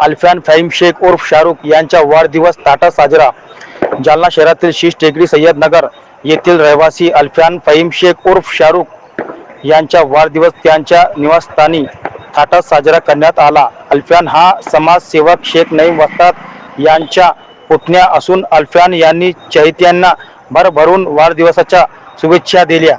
अल्फान फाईम शेख उर्फ शाहरुख यांचा वाढदिवस ताटा साजरा. जालना शहरातील शीश टेकडी सय्यद नगर येथील रहिवासी अल्फान फाईम शेख उर्फ शाहरुख यांचा वाढदिवस त्यांच्या निवासस्थानी थाटात साजरा करण्यात आला. अल्फ्यान हा समाजसेवक शेख नईम वस्ताद यांच्या पुतण्या असून अल्फ्यान यांनी चैत्यांना भरभरून वाढदिवसाच्या शुभेच्छा दिल्या.